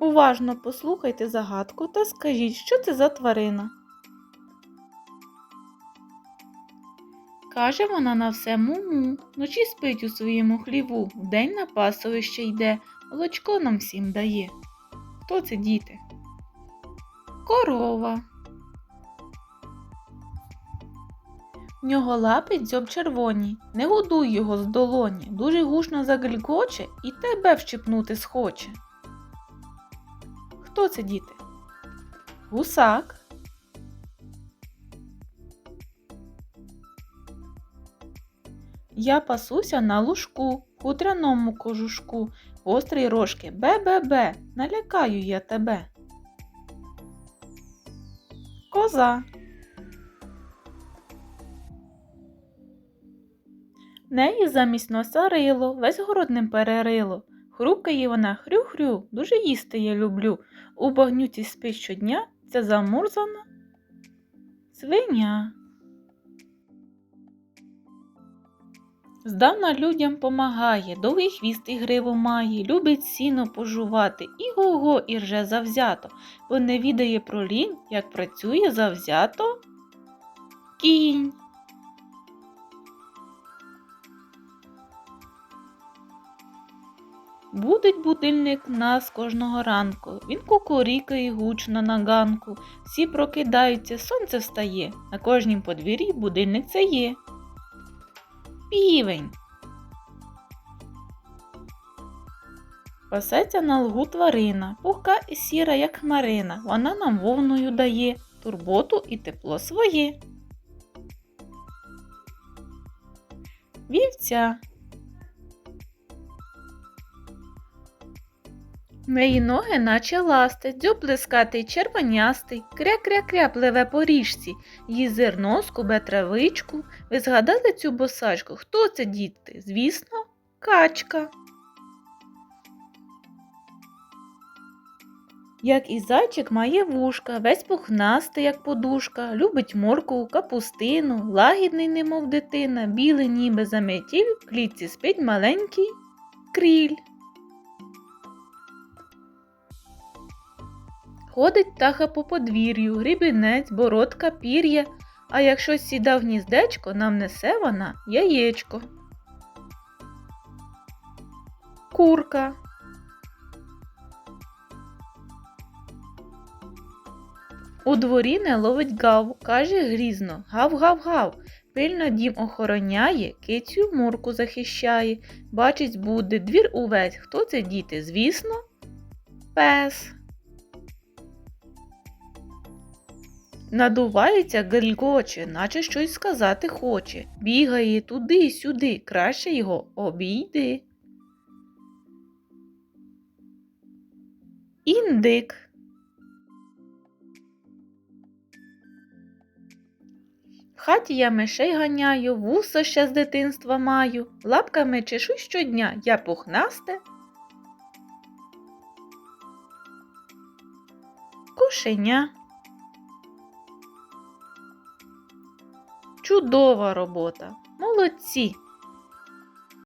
Уважно послухайте загадку та скажіть, що це за тварина. Каже вона на все му-му, вночі спить у своєму хліву, вдень на пасовище йде, молочко нам всім дає. Хто це діти? Корова. В нього лапи дзьоб червоні, не годуй його з долоні, дуже гучно загелькоче і тебе вщипнути схоче. Хто це діти? Гусак. Я пасуся на лужку, хутряному кожушку, гострий рожки бе-бе-бе, налякаю я тебе. Коза. Неї замість носа рило, весь город ним перерило. Хрупкає вона хрю-хрю, дуже їсти я люблю. У багнюці спить щодня ця замурзана свиня. Здавна людям помагає, довгий хвіст і гриву має, любить сіно пожувати, і го-го і рже завзято, бо не відає про лінь, як працює завзято кінь. Будить будильник нас кожного ранку. Він кукурікає гучно на ганку. Всі прокидаються, сонце встає. На кожнім подвір'ї будильник це є. Півень. Пасеться на лгу тварина, пухка і сіра, як хмарина. Вона нам вовною дає турботу і тепло своє. Вівця. Неї ноги наче ласти, дзьоб плескатий червонястий, кря-кря-кря пливе по річці, її зерно скубе травичку. Ви згадали цю босачку? Хто це, діти? Звісно, качка. Як і зайчик має вушка, весь пухнастий, як подушка, любить морку, капустину, лагідний, немов дитина, білий ніби заметів, в клітці спить маленький кріль. Ходить птаха по подвір'ю, грібінець, бородка, пір'я, а якщо сіда в гніздечко, нам несе вона яєчко. Курка. У дворі не ловить гав, каже грізно гав-гав-гав. Пильно дім охороняє, кицю мурку захищає. Бачить буде двір увесь. Хто це діти? Звісно, пес. Надувається гельгоче, наче щось сказати хоче. Бігає туди-сюди, краще його обійди. Індик. В хаті я мишей ганяю, вуса ще з дитинства маю, лапками чешу щодня, я пухнасте. Кошеня. Чудова робота. Молодці!